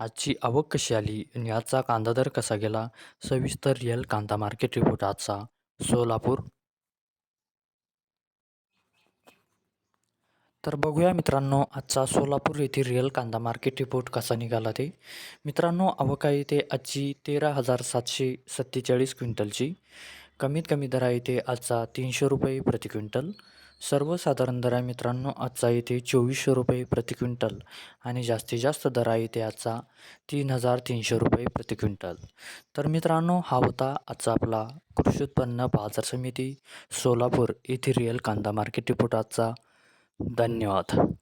आजची आवक कशी आली आणि आजचा कांदा दर कसा गेला? सविस्तर रिअल कांदा मार्केट रिपोर्ट आजचा. सोलापूर. तर बघूया मित्रांनो आजचा सोलापूर येथील रिअल कांदा मार्केट रिपोर्ट कसा निघाला ते. मित्रांनो आवक आहे ते आजची तेरा हजार सातशे सत्तेचाळीस क्विंटलची. कमीत कमी दरा येते आजचा तीनशे रुपये प्रति क्विंटल. सर्वसाधारण दरा मित्रांनो आजचा येते चोवीसशे रुपये प्रति क्विंटल आणि जास्तीत जास्त दरा येते आजचा तीन हजार तीनशे रुपये प्रति क्विंटल. तर मित्रांनो हा होता आजचा आपला कृषी उत्पन्न बाजार समिती सोलापूर येथे रिअल कांदा मार्केट रिपोर्ट आजचा. धन्यवाद.